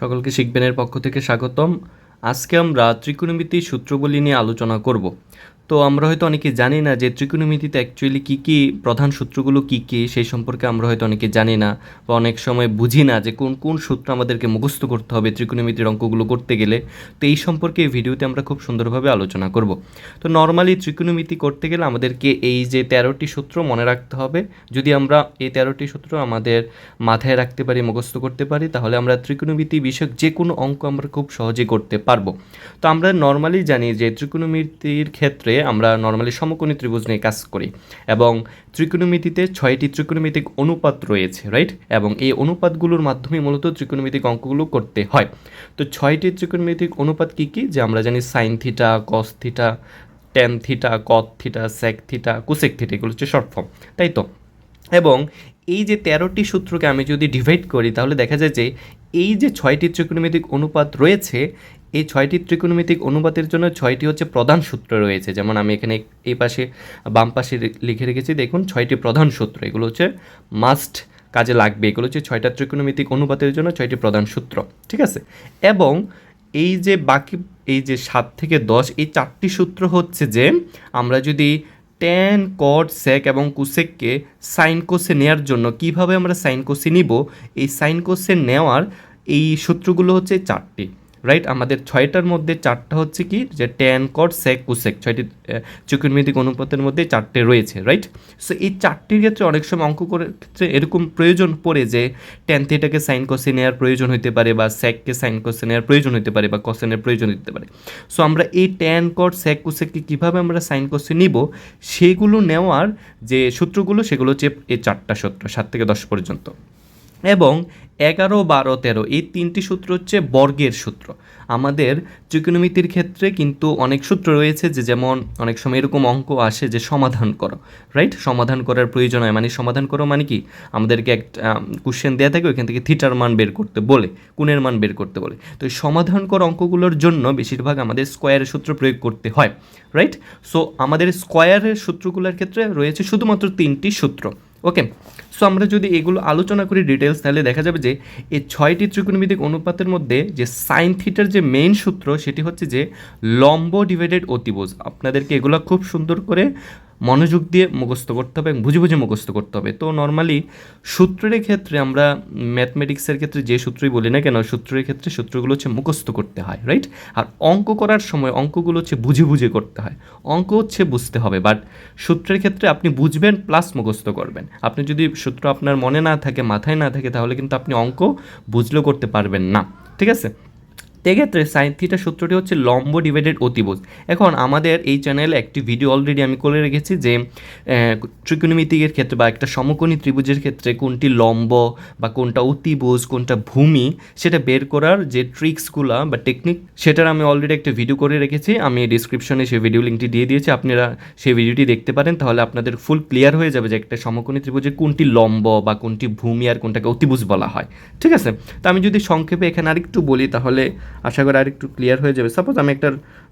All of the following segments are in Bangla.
সকলকে শিখবেনের পক্ষ থেকে স্বাগতম। আজকে আমরা ত্রিকোণমিতি সূত্রগুলি নিয়ে আলোচনা করব। তো আমরা হয়তো অনেকে জানি না যে ত্রিকোণমিতিতে অ্যাকচুয়ালি কী কী প্রধান সূত্রগুলো কী কী, সেই সম্পর্কে আমরা হয়তো অনেকে জানি না বা অনেক সময় বুঝি না যে কোন কোন সূত্র আমাদেরকে মুখস্থ করতে হবে ত্রিকোণমিতির অঙ্কগুলো করতে গেলে। তো এই সম্পর্কে এই ভিডিওতে আমরা খুব সুন্দরভাবে আলোচনা করব। তো নর্মালি ত্রিকোণমিতি করতে গেলে আমাদেরকে এই যে তেরোটি সূত্র মনে রাখতে হবে। যদি আমরা এই তেরোটি সূত্র আমাদের মাথায় রাখতে পারি, মুখস্থ করতে পারি, তাহলে আমরা ত্রিকোণমিতি বিষয়ক যে কোনো অঙ্ক আমরা খুব সহজে করতে পারব। তো আমরা নর্মালি জানি যে ত্রিকোণমিতির ক্ষেত্রে আমরা নর্মালি সমকোণী ত্রিভুজ নিয়ে কাজ করি এবং ত্রিকোণমিতিতে ছয়টি ত্রিকোণমিতিক অনুপাত রয়েছে রাইট এবং এই অনুপাতগুলোর মাধ্যমে মূলত ত্রিকোণমিতিক অঙ্কগুলো করতে হয়। তো ছয়টি ত্রিকোণমিতিক অনুপাত কী কী? যে আমরা জানি sine theta cos theta tan theta cot theta sec theta cosec theta এগুলো হচ্ছে শর্ট ফর্ম তাই তো? এবং এই যে তেরোটি সূত্রকে আমি যদি ডিভাইড করি, তাহলে দেখা যায় যে এই যে ছয়টি ত্রিকোণমিতিক অনুপাত রয়েছে এই ছয়টি ত্রিকোণমিতিক অনুপাতের জন্য ছয়টি হচ্ছে প্রধান সূত্র রয়েছে। যেমন আমি এখানে এই পাশে, বাম পাশে লিখে রেখেছি, দেখুন, ছয়টি প্রধান সূত্র। এগুলো হচ্ছে মাস্ট কাজে লাগবে। এগুলো হচ্ছে ছয়টা ত্রিকোণমিতিক অনুপাতের জন্য ছয়টি প্রধান সূত্র। ঠিক আছে? এবং এই যে বাকি, এই যে সাত থেকে দশ, এই চারটি সূত্র হচ্ছে যে, আমরা যদি ট্যান কট সেক এবং কুসেককে সাইন কোষে নেওয়ার জন্য কীভাবে আমরা সাইন কোষে নিব, এই সাইন কোষে নেওয়ার এই সূত্রগুলো হচ্ছে চারটি। রাইট আমাদের ছয়টার মধ্যে চারটা হচ্ছে কি? যে ট্যান কট সেক কুসেক ছয়টি চুকুনমিতিক অনুপাতের মধ্যে চারটে রয়েছে রাইট সো এই চারটির ক্ষেত্রে অনেক সময় অঙ্ক করে ক্ষেত্রে এরকম প্রয়োজন পড়ে যে ট্যান থিটাকে সাইন কোষে নেওয়ার প্রয়োজন হতে পারে বা সেককে সাইন কোষে নেওয়ার প্রয়োজন হতে পারে বা কসেনের প্রয়োজন হতে পারে। সো আমরা এই ট্যান কট সেক কুসেককে কীভাবে আমরা সাইন কোষে নিব? সেগুলো নেওয়ার যে সূত্রগুলো, সেগুলো হচ্ছে এই চারটা সূত্র, সাত থেকে দশ পর্যন্ত। এবং এগারো বারো তেরো এই তিনটি সূত্র হচ্ছে বর্গের সূত্র। আমাদের ত্রিকোণমিতির ক্ষেত্রে কিন্তু অনেক সূত্র রয়েছে যে যেমন অনেক সময় এরকম অঙ্ক আসে যে সমাধান করো রাইট সমাধান করার প্রয়োজন হয় মানে সমাধান করো মানে কি? আমাদেরকে একটা কোশ্চেন দেওয়া থাকে, ওইখান থেকে থিটার মান বের করতে বলে, কোণের মান বের করতে বলে। তো এই সমাধান করা অঙ্কগুলোর জন্য বেশিরভাগ আমাদের স্কোয়ারের সূত্র প্রয়োগ করতে হয় রাইট সো আমাদের স্কোয়ারের সূত্রগুলোর ক্ষেত্রে রয়েছে শুধুমাত্র তিনটি সূত্র। ওকে সো আমরা যদি এগুলো আলোচনা করি ডিটেলস তাহলে দেখা যাবে যে এই ছয়টি ত্রিকোণমিতিক অনুপাতের মধ্যে যে সাইন থিটার যে মেইন সূত্র, সেটি হচ্ছে যে লম্ব ডিভাইডেড অতিভুজ। আপনাদেরকে এগুলো খুব সুন্দর করে মনোযোগ দিয়ে মুখস্থ করতে হবে এবং বুঝে বুঝে মুখস্থ করতে হবে। তো নর্মালি সূত্রের ক্ষেত্রে আমরা ম্যাথমেটিক্সের ক্ষেত্রে যে সূত্রই বলি না কেন, সূত্রের ক্ষেত্রে সূত্রগুলো হচ্ছে মুখস্থ করতে হয় রাইট আর অঙ্ক করার সময় অঙ্কগুলো হচ্ছে বুঝে বুঝে করতে হয়। অঙ্ক হচ্ছে বুঝতে হবে বাট সূত্রের ক্ষেত্রে আপনি বুঝবেন প্লাস মুখস্থ করবেন। আপনি যদি সূত্র আপনার মনে না থাকে, মাথায় না থাকে, তাহলে কিন্তু আপনি অঙ্ক বুঝলেও করতে পারবেন না, ঠিক আছে? এক্ষেত্রে সাইন থিটা সূত্রটি হচ্ছে লম্ব ডিভাইডেড অতিভুজ। এখন আমাদের এই চ্যানেলে একটি ভিডিও অলরেডি আমি করে রেখেছি যে ত্রিকোণমিতিকের ক্ষেত্রে বা একটা সমকোণী ত্রিভুজের ক্ষেত্রে কোনটি লম্ব বা কোনটা অতিভুজ, কোনটা ভূমি, সেটা বের করার যে ট্রিক্সগুলো বা টেকনিক সেটার আমি অলরেডি একটা ভিডিও করে রেখেছি। আমি ডিসক্রিপশনে সেই ভিডিও লিঙ্কটি দিয়ে দিয়েছি। আপনারা সেই ভিডিওটি দেখতে পারেন, তাহলে আপনাদের ফুল ক্লিয়ার হয়ে যাবে যে একটা সমকোণী ত্রিভুজে কোনটি লম্ব বা কোনটি ভূমি আর কোনটাকে অতিভুজ বলা হয়। ঠিক আছে? তো আমি যদি সংক্ষেপে এখানে আরেকটু বলি, তাহলে আশা করি আর একটু ক্লিয়ার হয়ে যাবে। সাপোজ আমি একটা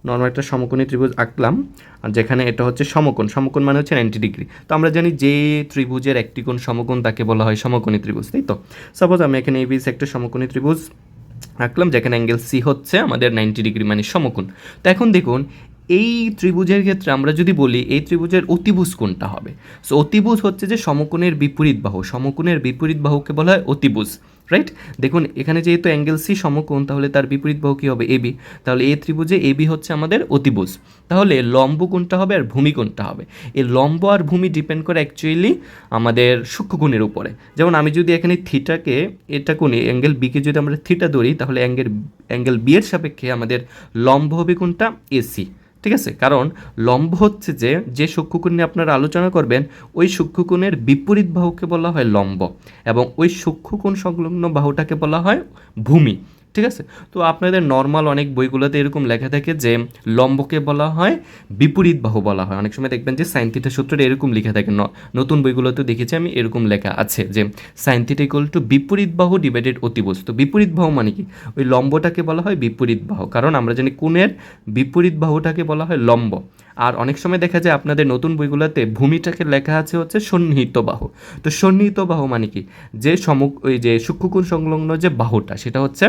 নর্মাল একটা সমকোণী ত্রিভুজ আঁকলাম, আর যেখানে এটা হচ্ছে সমকোণ। সমকোণ মানে হচ্ছে নাইনটি ডিগ্রি তো আমরা জানি যে ত্রিভুজের একটি কোণ সমকোণ তাকে বলা হয় সমকোণী ত্রিভুজ, তাই তো? সাপোজ আমি এখানে এই বিস একটা সমকোণী ত্রিভুজ আঁকলাম, যেখানে অ্যাঙ্গেল সি হচ্ছে আমাদের নাইনটি ডিগ্রি মানে সমকোণ। তো এখন দেখুন এই ত্রিভুজের ক্ষেত্রে আমরা যদি বলি, এই ত্রিভুজের অতিভুজ কোনটা হবে? সো অতিভুজ হচ্ছে যে সমকোণের বিপরীত বাহু। সমকোণের বিপরীত বাহুকে বলা হয় অতিভুজ রাইট দেখুন, এখানে যেহেতু অ্যাঙ্গেল সি সমকোণ, তাহলে তার বিপরীত বাহু কী হবে? এবি তাহলে এই ত্রিভুজে এবি হচ্ছে আমাদের অতিভুজ। তাহলে লম্ব কোনটা হবে আর ভূমি কোনটা হবে? এই লম্ব আর ভূমি ডিপেন্ড করে অ্যাকচুয়ালি আমাদের সূক্ষ্মকোণের উপরে। যেমন আমি যদি এখানে থিটাকে এটা কোণে অ্যাঙ্গেল বিকে যদি আমরা থিটা ধরি, তাহলে অ্যাঙ্গেল অ্যাঙ্গেল বি এর সাপেক্ষে আমাদের লম্ব হবে কোনটা? এসি ঠিক আছে? কারণ লম্ব হচ্ছে যে যে সূক্ষ্মকোণ নিয়ে আপনারা আলোচনা করবেন, ওই সূক্ষ্মকোণের বিপরীত বাহুকে বলা হয় লম্ব এবং ওই সূক্ষ্মকোণ সংলগ্ন বাহুটাকে বলা হয় ভূমি। ঠিক আছে? তো আপনাদের নর্মাল অনেক বইগুলোতে এরকম লেখা থাকে যে লম্বকে বলা হয়, বিপরীত বাহু বলা হয়। অনেক সময় দেখবেন যে সাইন থিটা সূত্রটা এরকম লেখা থাকে। নতুন বইগুলোতে দেখেছি আমি, এরকম লেখা আছে যে সাইন ইকুয়াল টু বিপরীত বাহু ডিভাইডেড অতিবস্তু। বিপরীত বাহু মানে কি? ওই লম্বটাকে বলা হয় বিপরীত বাহু। কারণ আমরা জানি কোণের বিপরীত বাহুটাকে বলা হয় লম্ব। আর অনেক সময় দেখা যায় আপনাদের নতুন বইগুলোতে ভূমিটাকে লেখা আছে হচ্ছে সন্নিহিত বাহু। তো সন্নিহিত বাহু মানে কি? যে সমুখ ওই যে সূক্ষ্মকোণ সংলগ্ন যে বাহুটা, সেটা হচ্ছে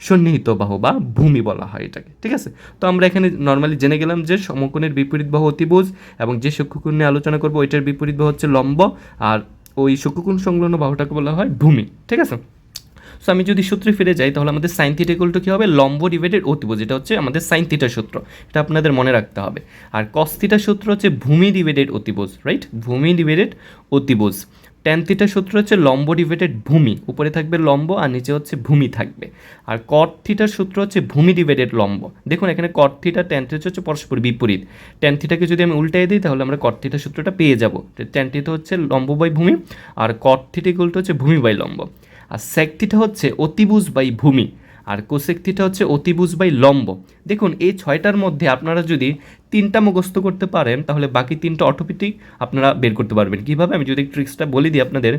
সন্নিহিত বাহু বা ভূমি বলা হয় এটাকে, ঠিক আছে? তো আমরা এখানে নর্মালি জেনে গেলাম যে সমকোণের বিপরীত বাহু অতিভুজ এবং যে সূক্ষ্মকোণ নিয়ে আলোচনা করব, ওইটার বিপরীত বাহু হচ্ছে লম্ব আর ওই সূক্ষ্মকোণ সংলগ্ন বাহুটাকে বলা হয় ভূমি, ঠিক আছে? সো আমি যদি সূত্রে ফিরে যাই, তাহলে আমাদের সাইন থিটা ইকুয়াল টু কী হবে? লম্ব ডিভাইডেড অতিভুজ এটা হচ্ছে আমাদের সাইন থিটা সূত্র। এটা আপনাদের মনে রাখতে হবে। আর কস থিটা সূত্র হচ্ছে ভূমি ডিভাইডেড অতিভুজ রাইট ভূমি ডিভাইডেড অতিভুজ ট্যান থিটা সূত্র হচ্ছে লম্ব ডিভাইডেড ভূমি। উপরে থাকবে লম্ব আর নিচে হচ্ছে ভূমি থাকবে। আর কট থিটার সূত্র হচ্ছে ভূমি ডিভাইডেড লম্ব। দেখুন, এখানে কট থিটা ট্যান থিটা হচ্ছে পরস্পর বিপরীত। ট্যান থিটাকে যদি আমি উল্টাই দিই, তাহলে আমরা কট থিটা সূত্রটা পেয়ে যাব। ট্যান থিটা হচ্ছে লম্ব বাই ভূমি, আর কট থিটা ইকুয়াল হচ্ছে ভূমি বাই লম্ব। আর সেক হচ্ছে অতিভুজ বাই ভূমি, আর কোসেক থিটা হচ্ছে অতিভুজ বাই লম্ব। দেখুন, এই ছয়টার মধ্যে আপনারা যদি তিনটা মুখস্থ করতে পারেন, তাহলে বাকি তিনটা অটোমেটিক আপনারা বের করতে পারবেন। কীভাবে? আমি যদি ট্রিক্সটা বলে দিই আপনাদের,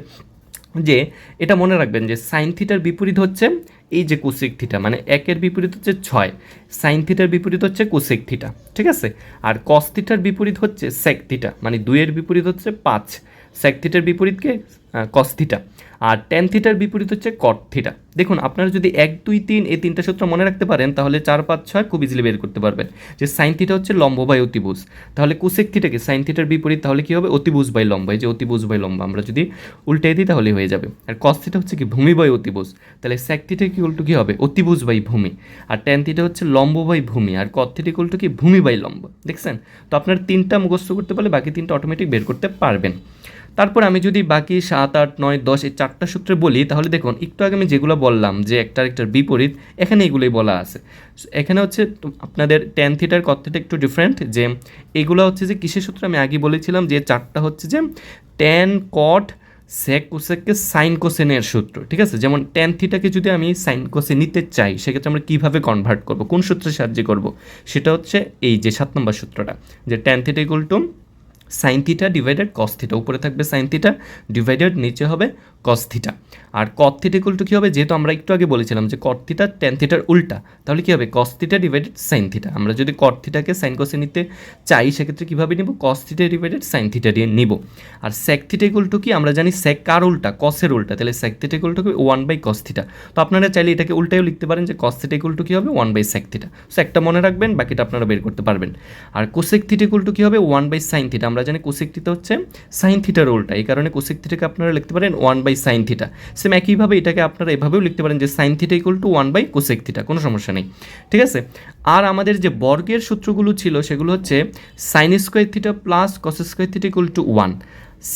যে এটা মনে রাখবেন যে সাইন থিটার বিপরীত হচ্ছে এই যে কোসেক থিটা মানে একের বিপরীত হচ্ছে ছয়, সাইন থিটার বিপরীত হচ্ছে কোসেক থিটা, ঠিক আছে? আর কস থিটার বিপরীত হচ্ছে সেক থিটা মানে দুইয়ের বিপরীত হচ্ছে পাঁচ, সেক থিটার বিপরীতকে কস থিটা। আর টেন থিটার বিপরীত হচ্ছে কট থিটা দেখুন, আপনারা যদি এক, দুই, তিন এই তিনটা সূত্র মনে রাখতে পারেন, তাহলে চার, পাঁচ, ছয় খুব ইজিলি বের করতে পারবেন। যে সাইন থিটা হচ্ছে লম্ব বাই অতিভুজ। তাহলে কুসেক থিটাকে সাইন থিটার বিপরীত, তাহলে কী হবে? অতিভুজ বাই লম্ব। যে অতিভুজ বাই লম্ব, আমরা যদি উল্টে দিই তাহলে হয়ে যাবে। আর কস থিটা হচ্ছে কি? ভূমি বাই অতিভুজ। তাহলে স্যাক থিটা কি উল্টো কী হবে? অতিভুজ বাই ভূমি। আর ট্যান থিটা হচ্ছে লম্ব বাই ভূমি। আর কত থিটা উল্টো কি? ভূমি বাই লম্ব। দেখছেন? তো আপনার তিনটা মুখস্থ করতে পারলে বাকি তিনটা অটোমেটিক বের করতে পারবেন। তারপর আমি যদি বাকি সাত, আট, নয়, দশ এই চারটা সূত্রে বলি, তাহলে দেখুন, একটু আগে আমি যেগুলো বললাম, যে একটা একটার বিপরীত, এখানে এগুলোই বলা আছে। এখানে হচ্ছে আপনাদের টেন থিটার কথাটা একটু ডিফারেন্ট যে এগুলো হচ্ছে যে কিসের সূত্র? আমি আগে বলেছিলাম যে চারটা হচ্ছে যে টেন কট সেক কোসেককে সাইন কোসেনের সূত্র, ঠিক আছে? যেমন টেন থিটাকে যদি আমি সাইন কোসে নিতে চাই, সেক্ষেত্রে আমরা কীভাবে কনভার্ট করব? কোন সূত্রের সাহায্যে করব? সেটা হচ্ছে এই যে সাত নম্বর সূত্রটা, যে tan theta equal to sine theta divided cos theta উপরে থাকবে সাইন থিটা ডিভাইডেড নিচে হবে কস থিটা আর কট থিটা ইকুয়াল কী হবে? যেহেতু আমরা একটু আগে বলেছিলাম যে কট থিটা টেন থিটার উল্টা, তাহলে কী হবে? Cos theta divided sine theta আমরা যদি কট থিটাকে সাইন কসে নিতে চাই, সেক্ষেত্রে কীভাবে নিব? Cos theta divided sine theta দিয়ে নিব। আর স্যাক থিটা ইকুয়াল কি? আমরা জানি স্যাক কার উল্টা? কসের উল্টা। তাহলে স্যাক থিটা ইকুয়াল কি? ওয়ান বাই কস থিটা তো আপনারা চাইলে এটাকে উল্টাও লিখতে পারেন যে কস থিটা ইকুয়াল কী হবে? One by sec theta so একটা মনে রাখবেন, বাকিটা আপনারা বের করতে পারবেন। আর কোসেক থিটা ইকুয়াল কী হবে? ওয়ান বাই সাইন থিটা আমরা জানি কোসেক থিটা হচ্ছে সাইন থিটার উল্টা। এই কারণে কোসেক থিটাকে আপনারা লিখতে পারেন one by sine theta same একইভাবে এটাকে আপনারা এভাবেও লিখতে পারেন যে sine theta equal to one by cosec theta কোনো সমস্যা নেই। ঠিক আছে? আর আমাদের যে বর্গের সূত্রগুলো ছিল সেগুলো হচ্ছে sine square theta plus cos square theta equal to one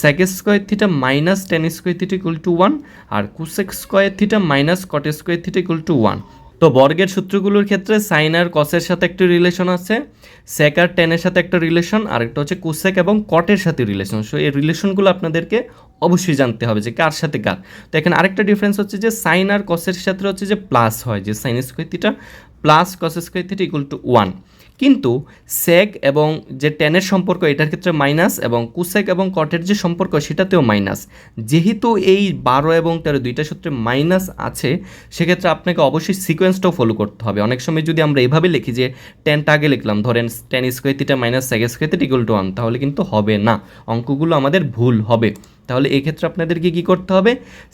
sec square theta minus tan square theta equal to one R cosec square theta minus cot square theta equal to one তো বর্গের সূত্রগুলোর ক্ষেত্রে সাইন আর কসের সাথে একটা রিলেশন আছে সেক আর টেনের সাথে একটা রিলেশন আর একটা হচ্ছে কুসেক এবং কটের সাথে রিলেশন সো এই রিলেশনগুলো আপনাদেরকে অবশ্যই জানতে হবে যে কার সাথে কার। তো এখানে আরেকটা ডিফারেন্স হচ্ছে যে সাইন আর কসের সাথে হচ্ছে যে প্লাস হয়, যে sine square theta plus cos square theta equal to one কিন্তু সেক এবং যে টেনের সম্পর্ক, এটার ক্ষেত্রে মাইনাস এবং কুসেক এবং কটের যে সম্পর্ক, সেটাতেও মাইনাস যেহেতু এই বারো এবং তেরো দুইটা সূত্রে মাইনাস আছে, সেক্ষেত্রে আপনাকে অবশ্যই সিকোয়েন্সটাও ফলো করতে হবে। অনেক সময় যদি আমরা এভাবে লিখি যে টেনটা আগে লিখলাম, ধরেন tan square theta minus sec square theta equal to one তাহলে কিন্তু হবে না। অঙ্কগুলো আমাদের ভুল হবে। তাহলে এই ক্ষেত্রে আপনাদেরকে কী করতে হবে?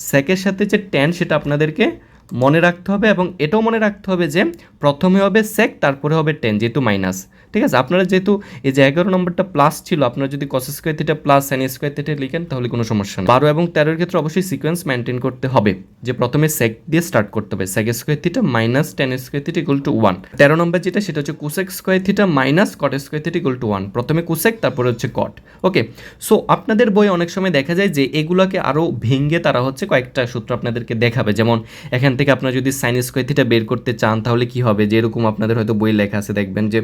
সেকের সাথে যে টেন সেটা আপনাদেরকে মনে রাখতে হবে এবং এটাও মনে রাখতে হবে যে প্রথমে হবে সেক তারপরে হবে টেন যেহেতু মাইনাস ঠিক আছে? আপনারা যেহেতু এই যে এগারো নম্বরটা প্লাস ছিল, আপনারা যদি cos square theta plus sine square theta লিখেন, তাহলে কোনো সমস্যা নেই। বারো এবং তেরোর ক্ষেত্রে অবশ্যই সিকোয়েন্স মেনটেন করতে হবে। যে প্রথমে সেক দিয়ে স্টার্ট করতে হবে। Sec square theta minus tan square theta equal to one তেরো নম্বর যেটা, সেটা হচ্ছে cosec square theta minus cot square theta equal to one প্রথমে কুসেক তারপরে হচ্ছে কট ওকে সো আপনাদের বই অনেক সময় দেখা যায় যে এগুলোকে আরও ভেঙে তারা হচ্ছে কয়েকটা সূত্র আপনাদেরকে দেখাবে। যেমন, এখান থেকে আপনারা যদি সাইন স্কোয়ার থিটা বের করতে চান, তাহলে কি হবে? যে এরকম আপনাদের হয়তো বই লেখা আছে, দেখবেন যে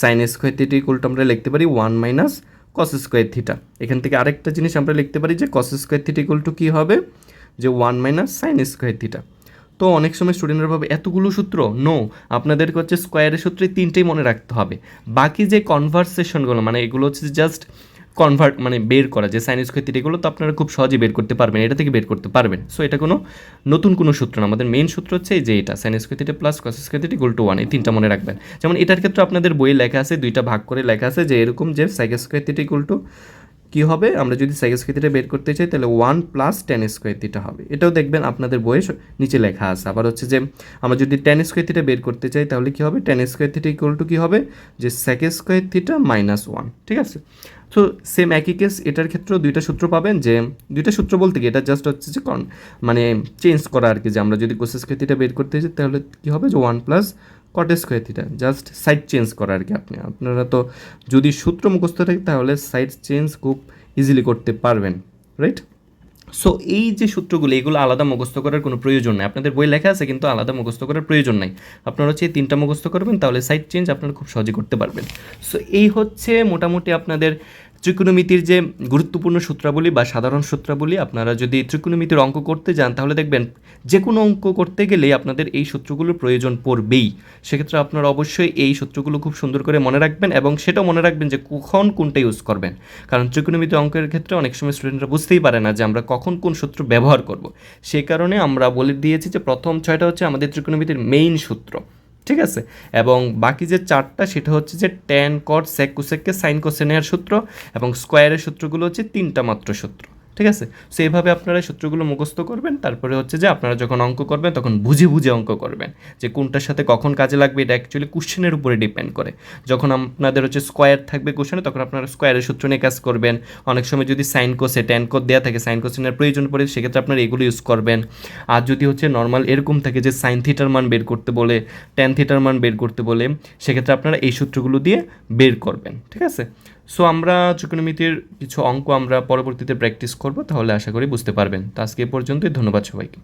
সাইন স্কোয়ার থিটা আমরা লিখতে পারি one minus cos square theta এখান থেকে আরেকটা জিনিস আমরা লিখতে পারি যে cos square theta equal to কী হবে? যে one minus sine square theta তো অনেক সময় স্টুডেন্টরা ভাবে, এতগুলো সূত্র? নো আপনাদেরকে হচ্ছে স্কোয়ারের সূত্রে তিনটেই মনে রাখতে হবে। বাকি যে কনভারসেশনগুলো মানে এগুলো হচ্ছে জাস্ট কনভার্ট মানে বের করা যে সাইন স্কোয়ার থিটা এগুলো তো আপনারা খুব সহজে বের করতে পারবেন, এটা থেকে বের করতে পারবেন। সো এটা কোনো নতুন কোনো সূত্র না। আমাদের মেন সূত্র হচ্ছে এই যে এটা sine square theta plus cos square theta equal to one এই তিনটা মনে রাখবেন। যেমন এটার ক্ষেত্রে আপনাদের বইয়ে লেখা আছে, দুইটা ভাগ করে লেখা আছে যে এরকম যে sec square theta equal to কী হবে? আমরা যদি সাইক স্কোয়ার বের করতে চাই, তাহলে one plus tan square theta হবে। এটাও দেখবেন আপনাদের বইয়ে নিচে লেখা আছে। আবার হচ্ছে যে, আমরা যদি টেন স্কোয়ার থিটা বের করতে চাই, তাহলে কী হবে? Tan square theta equal to কী হবে? যে sec square theta minus one ঠিক আছে? তো সেম একই কেস এটার ক্ষেত্রেও দুইটা সূত্র পাবেন যে, দুইটা সূত্র বলতে কি, এটা জাস্ট হচ্ছে যে কন মানে চেঞ্জ করা আর কি, যে আমরা যদি কোসেস স্কোয়ার থিটা বের করতে চাই, তাহলে কী হবে? যে one plus cot square theta just side change করা আর কি আপনি। আপনারা তো যদি সূত্র মুখস্থ থাকে, তাহলে সাইড চেঞ্জ খুব ইজিলি করতে পারবেন রাইট সো এই যে সূত্রগুলো, এগুলো আলাদা মুখস্থ করার কোনো প্রয়োজন নেই। আপনাদের বই লেখা আছে, কিন্তু আলাদা মুখস্থ করার প্রয়োজন নাই। আপনারা হচ্ছে এই তিনটা মুখস্থ করবেন, তাহলে সাইড চেঞ্জ আপনারা খুব সহজে করতে পারবেন। সো এই হচ্ছে মোটামুটি আপনাদের ত্রিকোণমিতির যে গুরুত্বপূর্ণ সূত্রাবলী বা সাধারণ সূত্রাবলী, আপনারা যদি ত্রিকোণমিতির অঙ্ক করতে যান, তাহলে দেখবেন যে কোনো অঙ্ক করতে গেলেই আপনাদের এই সূত্রগুলোর প্রয়োজন পড়বেই। সেক্ষেত্রে আপনারা অবশ্যই এই সূত্রগুলো খুব সুন্দর করে মনে রাখবেন এবং সেটাও মনে রাখবেন যে কখন কোনটা ইউজ করবেন। কারণ ত্রিকোণমিতি অঙ্কের ক্ষেত্রে অনেক সময় স্টুডেন্টরা বুঝতেই পারে না যে আমরা কখন কোন সূত্র ব্যবহার করব। সেই কারণে আমরা বলে দিয়েছি যে প্রথম ছয়টা হচ্ছে আমাদের ত্রিকোণমিতির মেইন সূত্র। ঠিক আছে? এবং বাকি যে চারটা, সেটা হচ্ছে যে ট্যান কট সেক কুসেককে সাইন কোসেনের সূত্র এবং স্কোয়ারের সূত্রগুলো হচ্ছে তিনটা মাত্র সূত্র। ঠিক আছে? সো এইভাবে আপনারা সূত্রগুলো মুখস্থ করবেন, তারপরে হচ্ছে যে আপনারা যখন অঙ্ক করবেন, তখন বুঝে বুঝে অঙ্ক করবেন যে কোনটার সাথে কখন কাজে লাগবে, এটা অ্যাকচুয়ালি কোশ্চেনের উপরে ডিপেন্ড করে। যখন আপনাদের হচ্ছে স্কোয়ার থাকবে কোশ্চেনে তখন আপনারা স্কোয়ারের সূত্র নিয়ে কাজ করবেন। অনেক সময় যদি সাইন কোসে ট্যান কোড দেওয়া থাকে সাইন কোসেনের প্রয়োজন পড়ে, সেক্ষেত্রে আপনারা এগুলো ইউজ করবেন। আর যদি হচ্ছে নর্মাল এরকম থাকে যে সাইন থিটার মান বের করতে বলে ট্যান থিটার মান বের করতে বলে, সেক্ষেত্রে আপনারা এই সূত্রগুলো দিয়ে বের করবেন, ঠিক আছে? সো আমরা ত্রিকোণমিতির কিছু অঙ্ক আমরা পরবর্তীতে প্র্যাকটিস করব, তাহলে আশা করি বুঝতে পারবেন। তো আজকে পর্যন্তই, ধন্যবাদ সবাইকে।